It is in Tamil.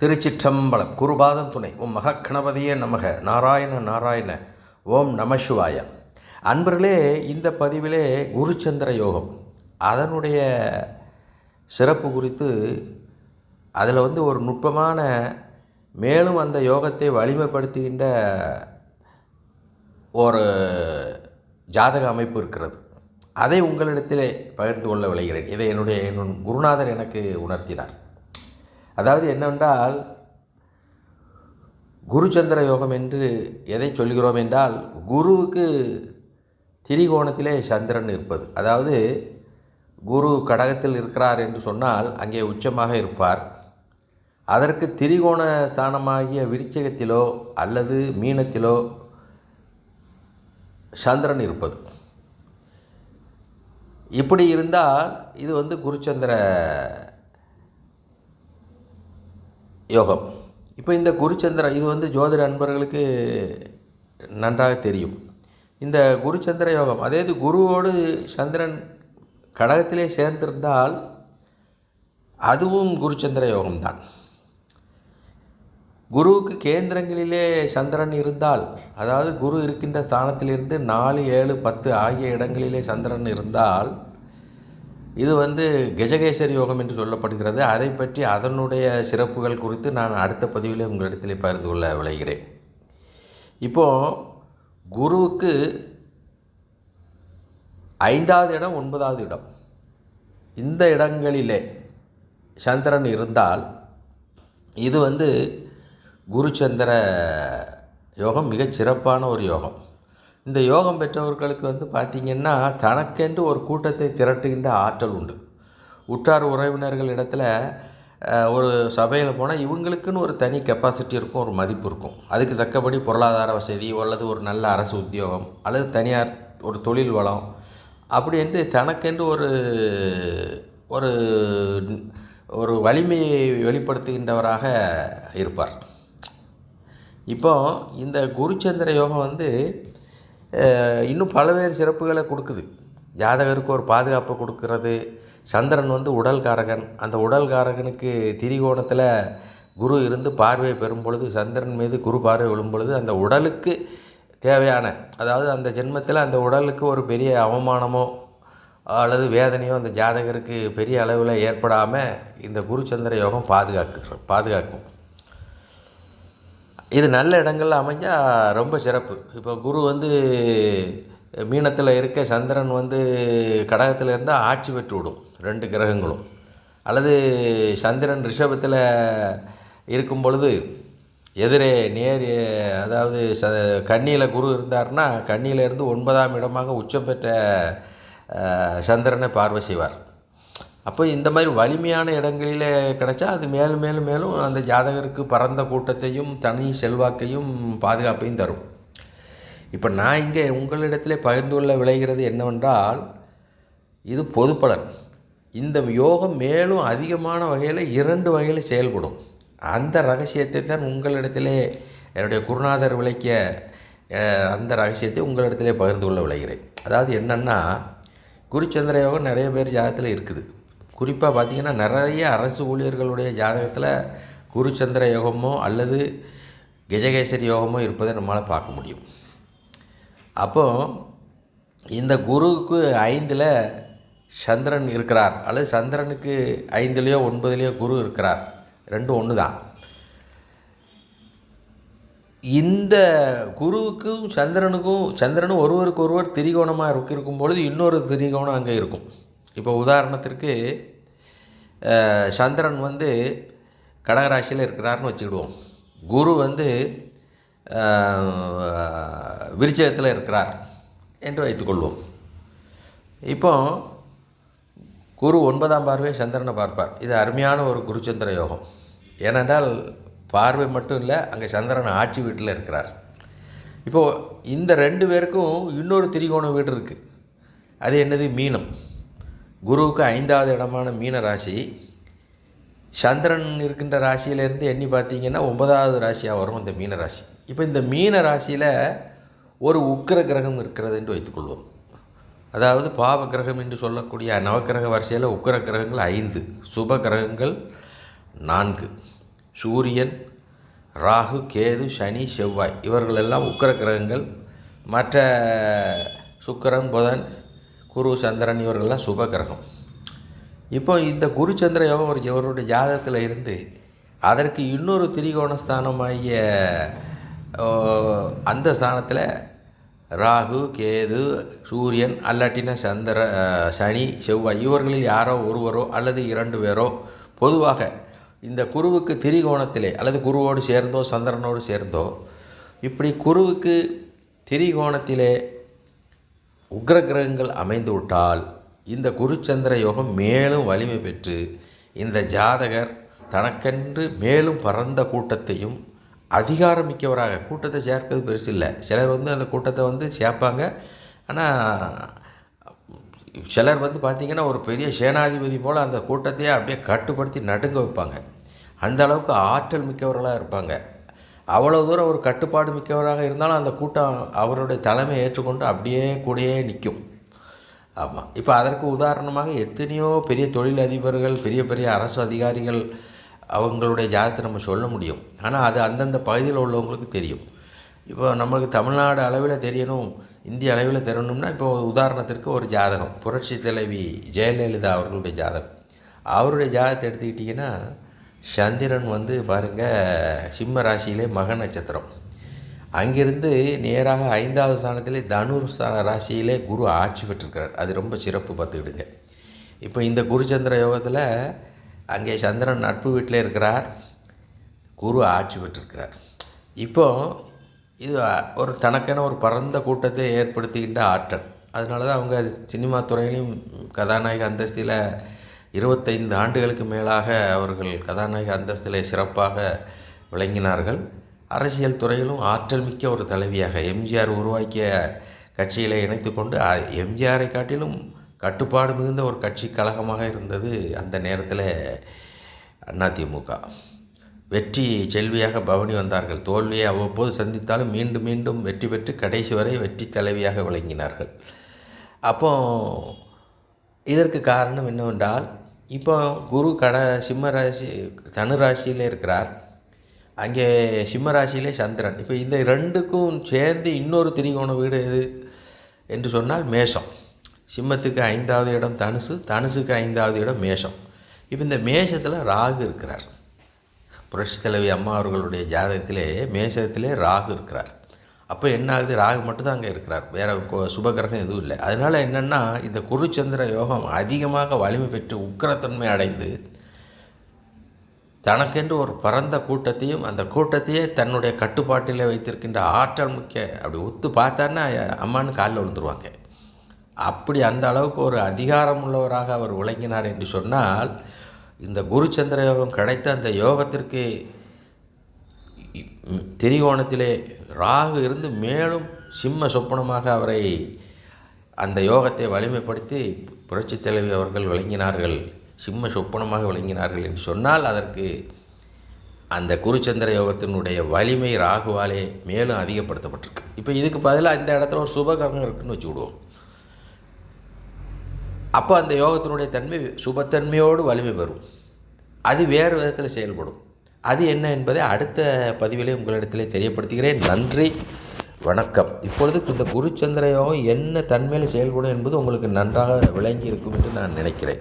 திருச்சிற்றம்பலம் குருபாதம் துணை. உம் மகக்கணபதியே நமக நாராயண நாராயண ஓம் நமசிவாய அன்பர்களே இந்த பதிவிலே குருச்சந்திர யோகம் அதனுடைய சிறப்பு குறித்து அதில் வந்து ஒரு நுட்பமான மேலும் அந்த யோகத்தை வலிமைப்படுத்துகின்ற ஒரு ஜாதக அமைப்பு இருக்கிறது. அதை உங்களிடத்திலே பகிர்ந்து கொள்ள விளைகிறேன் இதை என்னுடைய என் குருநாதர் எனக்கு உணர்த்தினார். அதாவது என்னவென்றால் குருச்சந்திர யோகம் என்று எதை சொல்கிறோம் என்றால் குருவுக்கு திரிகோணத்திலே சந்திரன் இருப்பது. அதாவது குரு கடகத்தில் இருக்கிறார் என்று சொன்னால் அங்கே உச்சமாக இருப்பார். அதற்கு திரிகோண ஸ்தானமாகிய விருச்சகத்திலோ அல்லது மீனத்திலோ சந்திரன் இருப்பது. இப்படி இருந்தால் இது வந்து குருச்சந்திர யோகம். இப்போ இந்த குருச்சந்திர இது வந்து ஜோதிட அன்பர்களுக்கு நன்றாக தெரியும். இந்த குருச்சந்திர யோகம் அதே இது குருவோடு சந்திரன் கடகத்திலே சேர்ந்திருந்தால் அதுவும் குருச்சந்திர யோகம்தான். குருவுக்கு கேந்திரங்களிலே சந்திரன் இருந்தால் அதாவது குரு இருக்கின்ற ஸ்தானத்திலிருந்து நாலு ஏழு பத்து ஆகிய இடங்களிலே சந்திரன் இருந்தால் இது வந்து கஜகேசரி யோகம் என்று சொல்லப்படுகிறது. அதை பற்றி அதனுடைய சிறப்புகள் குறித்து நான் அடுத்த பதிவிலே உங்களிடத்தில் பகிர்ந்து கொள்ள விளைகிறேன் இப்போது குருவுக்கு ஐந்தாவது இடம் ஒன்பதாவது இடம். இந்த இடங்களிலே சந்திரன் இருந்தால் இது வந்து குருச்சந்திர யோகம் மிகச் சிறப்பான ஒரு யோகம். இந்த யோகம் பெற்றவர்களுக்கு வந்து பார்த்திங்கன்னா தனக்கென்று ஒரு கூட்டத்தை திரட்டுகின்ற ஆற்றல் உண்டு. உற்றார் உறவினர்கள் இடத்துல ஒரு சபையில் போனால் இவங்களுக்குன்னு ஒரு தனி கெப்பாசிட்டி இருக்கும் ஒரு மதிப்பு இருக்கும். அதுக்கு தக்கபடி பொருளாதார வசதி அல்லது ஒரு நல்ல அரசு உத்தியோகம் அல்லது தனியார் ஒரு தொழில் வளம் அப்படி என்று தனக்கென்று ஒரு ஒரு ஒரு வலிமையை வெளிப்படுத்துகின்றவராக இருப்பார். இப்போ இந்த குருச்சந்திர யோகம் வந்து இன்னும் பல்வேறு சிறப்புகளை கொடுக்குது. ஜாதகருக்கு ஒரு பாதுகாப்பு கொடுக்கறது. சந்திரன் வந்து உடல் காரகன் அந்த உடல் காரகனுக்கு திரிகோணத்தில் குரு இருந்து பார்வை பெறும் பொழுது சந்திரன் மீது குரு பார்வை விழும் பொழுது அந்த உடலுக்கு தேவையான அதாவது அந்த ஜென்மத்தில் அந்த உடலுக்கு ஒரு பெரிய அவமானமோ அல்லது வேதனையோ அந்த ஜாதகருக்கு பெரிய அளவில் ஏற்படாமல் இந்த குரு சந்திர யோகம் பாதுகாக்கு பாதுகாக்கும். இது நல்ல இடங்களில் அமைஞ்சால் ரொம்ப சிறப்பு. இப்போ குரு வந்து மீனத்தில் இருக்க சந்திரன் வந்து கடகத்தில் இருந்தால் ஆட்சி பெற்று விடும் ரெண்டு கிரகங்களும். அல்லது சந்திரன் ரிஷபத்தில் இருக்கும் பொழுது எதிரே நேர் அதாவது ச கண்ணியில் குரு இருந்தார்னா கண்ணியிலேருந்து ஒன்பதாம் இடமாக உச்சம் பெற்ற சந்திரனை பார்வை செய்வார். அப்போ இந்த மாதிரி வலிமையான இடங்களில் கிடச்சா அது மேலும் மேலும் மேலும் அந்த ஜாதகருக்கு பரந்த கூட்டத்தையும் தனி செல்வாக்கையும் பாதுகாப்பையும் தரும். இப்போ நான் இங்கே உங்களிடத்தில் பகிர்ந்து கொள்ள விளைகிறது என்னவென்றால் இது பொதுப்பலன் இந்த யோகம் மேலும் அதிகமான வகையில் இரண்டு வகையில் செயல்படும். அந்த ரகசியத்தை தான் உங்களிடத்திலே என்னுடைய குருநாதர் விளக்கிய அந்த ரகசியத்தை உங்களிடத்திலே பகிர்ந்து கொள்ள விளைகிறேன் அதாவது என்னென்னா குருச்சந்திர யோகம் நிறைய பேர் ஜாதகத்தில் இருக்குது. குறிப்பாக பார்த்திங்கன்னா நிறைய அரசு ஊழியர்களுடைய ஜாதகத்தில் குருச்சந்திர யோகமோ அல்லது கஜகேசரி யோகமோ இருப்பதை நம்மளால் பார்க்க முடியும். அப்போது இந்த குருவுக்கு ஐந்தில் சந்திரன் இருக்கிறார். அல்லது சந்திரனுக்கு ஐந்துலேயோ ஒன்பதுலேயோ குரு இருக்கிறார். ரெண்டும் ஒன்று தான் இந்த குருவுக்கும் சந்திரனுக்கும் சந்திரனும் ஒருவருக்கு ஒருவர் திரிகோணமாக இருக்கும் பொழுது இன்னொரு திரிகோணம் அங்கே இருக்கும். இப்போ உதாரணத்திற்கு சந்திரன் வந்து கடகராசியில் இருக்கிறார்னு வச்சுக்கிடுவோம். குரு வந்து விருச்சகத்தில் இருக்கிறார் என்று வைத்துக்கொள்வோம் இப்போ குரு ஒன்பதாம் பார்வை சந்திரனை பார்ப்பார். இது அருமையான ஒரு குருச்சந்திர யோகம். ஏனென்றால் பார்வை மட்டும் இல்லை அங்கே சந்திரன் ஆட்சி வீட்டில் இருக்கிறார். இப்போது இந்த ரெண்டு பேருக்கும் இன்னொரு திரிகோண வீடு இருக்குது அது என்னது? மீனம். குருவுக்கு ஐந்தாவது இடமான மீன ராசி சந்திரன் இருக்கின்ற ராசியிலேருந்து எண்ணி பார்த்தீங்கன்னா ஒன்பதாவது ராசியாக வரும் இந்த மீன ராசி. இப்போ இந்த மீன ராசியில் ஒரு உக்கிர கிரகம் இருக்கிறது என்று வைத்துக்கொள்வோம். அதாவது பாவ கிரகம் என்று சொல்லக்கூடிய நவக்கிரக வரிசையில் உக்கிர கிரகங்கள் ஐந்து சுப கிரகங்கள் நான்கு. சூரியன் ராகு கேது சனி செவ்வாய் இவர்களெல்லாம் உக்கிர கிரகங்கள். மற்ற சுக்கிரன் புதன் குரு சந்திரன் இவர்கள்லாம் சுப கிரகம். இப்போ இந்த குரு சந்திர யோகம் ஒரு இவருடைய ஜாதகத்தில் இருந்து அதற்கு இன்னொரு திரிகோண ஸ்தானமாகிய அந்த ஸ்தானத்தில் ராகு கேது சூரியன் அல்லாட்டினா சந்திர சனி செவ்வாய் இவர்களில் யாரோ ஒருவரோ அல்லது இரண்டு பேரோ பொதுவாக இந்த குருவுக்கு திரிகோணத்திலே அல்லது குருவோடு சேர்ந்தோ சந்திரனோடு சேர்ந்தோ இப்படி குருவுக்கு திரிகோணத்திலே உக்ர கிரகங்கள் அமைந்து விட்டால் இந்த குருச்சந்திர யோகம் மேலும் வலிமை பெற்று இந்த ஜாதகர் தனக்கென்று மேலும் பரந்த கூட்டத்தையும் அதிகாரமிக்கவராக கூட்டத்தை சேர்க்கிறது பெருசு இல்லை. சிலர் வந்து அந்த கூட்டத்தை வந்து சேர்ப்பாங்க. ஆனால் சிலர் வந்து பார்த்திங்கன்னா ஒரு பெரிய சேனாதிபதி போல் அந்த கூட்டத்தையே அப்படியே கட்டுப்படுத்தி நடுங்க வைப்பாங்க. அந்த அளவுக்கு ஆற்றல் மிக்கவர்களாக இருப்பாங்க. அவ்வளோ தூரம் ஒரு கட்டுப்பாடு மிக்கவராக இருந்தாலும் அந்த கூட்டம் அவருடைய தலைமை ஏற்றுக்கொண்டு அப்படியே கூடயே நிற்கும். ஆமாம் இப்போ அதற்கு உதாரணமாக எத்தனையோ பெரிய தொழிலதிபர்கள் பெரிய பெரிய அரசு அதிகாரிகள் அவங்களுடைய ஜாதகத்தை நம்ம சொல்ல முடியும். ஆனால் அது அந்தந்த பகுதியில் உள்ளவங்களுக்கு தெரியும். இப்போ நம்மளுக்கு தமிழ்நாடு அளவில் தெரியணும் இந்திய அளவில் தெரியணும்னா இப்போ உதாரணத்திற்கு ஒரு ஜாதகம். புரட்சி தலைவி ஜெயலலிதா அவர்களுடைய ஜாதகம். அவருடைய ஜாதகத்தை எடுத்துக்கிட்டிங்கன்னா சந்திரன் வந்து பாருங்கள் சிம்ம ராசியிலே மக நட்சத்திரம். அங்கிருந்து நேராக ஐந்தாவது ஸ்தானத்திலே தனுர் ஸ்தான ராசியிலே குரு ஆட்சி பெற்றிருக்கிறார். அது ரொம்ப சிறப்பு பார்த்துக்கிடுங்க. இப்போ இந்த குருச்சந்திர யோகத்தில் அங்கே சந்திரன் நட்பு வீட்டில் இருக்கிறார். குரு ஆட்சி பெற்றிருக்கிறார். இப்போ இது ஒரு தனக்கென ஒரு பரந்த கூட்டத்தை ஏற்படுத்துகின்ற ஆற்றல். அதனால தான் அவங்க சினிமா துறையிலையும் கதாநாயக அந்தஸ்தில் இருபத்தைந்து ஆண்டுகளுக்கு மேலாக அவர்கள் கதாநாயக அந்தஸ்திலே சிறப்பாக விளங்கினார்கள். அரசியல் துறையிலும் ஆற்றல் மிக்க ஒரு தலைவியாக எம்ஜிஆர் உருவாக்கிய கட்சியில் இணைத்து கொண்டு எம்ஜிஆரை காட்டிலும் கட்டுப்பாடு மிகுந்த ஒரு கட்சி கழகமாக இருந்தது அந்த நேரத்தில் அதிமுக. வெற்றி செல்வியாக பவனி வந்தார்கள். தோல்வியை அவ்வப்போது சந்தித்தாலும் மீண்டும் மீண்டும் வெற்றி பெற்று கடைசி வரை வெற்றி தலைவியாக விளங்கினார்கள். அப்போது இதற்கு காரணம் என்னவென்றால் இப்போ குரு கட சிம்ம ராசி தனு ராசியில் இருக்கிறார். அங்கே சிம்ம ராசியிலே சந்திரன். இப்போ இந்த ரெண்டுக்கும் சேர்ந்து இன்னொரு திரிகோண வீடு எது என்று சொன்னால் மேஷம். சிம்மத்துக்கு ஐந்தாவது இடம் தனுசு தனுசுக்கு ஐந்தாவது இடம் மேஷம். இப்போ இந்த மேஷத்தில் ராகு இருக்கிறார். புரட்சி தலைவி அம்மா அவர்களுடைய ஜாதகத்திலே மேஷத்திலே ராகு இருக்கிறார். அப்போ என்ன ஆகுது? ராகு மட்டும்தான் அங்கே இருக்கிறார். வேறு சுபகிரகம் எதுவும் இல்லை. அதனால் என்னென்னா இந்த குருச்சந்திர யோகம் அதிகமாக வலிமை பெற்று உக்கிரத்தன்மை அடைந்து தனக்கென்று ஒரு பரந்த கூட்டத்தையும் அந்த கூட்டத்தையே தன்னுடைய கட்டுப்பாட்டில் வைத்திருக்கின்ற ஆற்றல் முக்கிய அப்படி உத்து பார்த்தான்னா அம்மான்னு காலில் விழுந்துருவாங்க. அப்படி அந்த அளவுக்கு ஒரு அதிகாரம் உள்ளவராக அவர் விளங்கினார் என்று சொன்னால் இந்த குருச்சந்திர யோகம் கிடைத்த அந்த யோகத்திற்கு திரிகோணத்திலே ராகு இருந்து மேலும் சிம்ம சொப்பனமாக அவரை அந்த யோகத்தை வலிமைப்படுத்தி புரட்சி தலைவி அவர்கள் விளங்கினார்கள் சிம்ம சொப்பனமாக விளங்கினார்கள் என்று சொன்னால் அதற்கு அந்த குருச்சந்திர யோகத்தினுடைய வலிமை ராகுவாலே மேலும் அதிகப்படுத்தப்பட்டிருக்கு. இப்போ இதுக்கு பதிலாக இந்த இடத்துல ஒரு சுபகரணம் இருக்குன்னு வச்சு விடுவோம் அப்போ அந்த யோகத்தினுடைய தன்மை சுபத்தன்மையோடு வலிமை பெறும். அது வேறு விதத்தில் செயல்படும். அது என்ன என்பதை அடுத்த பதிவிலே உங்களிடத்திலே தெரியப்படுத்துகிறேன். நன்றி வணக்கம். இப்பொழுது இந்த குருச்சந்திர யோகம் என்ன தன்மையில் செயல்படும் என்பது உங்களுக்கு நன்றாக விளங்கி இருக்கும் என்று நான் நினைக்கிறேன்.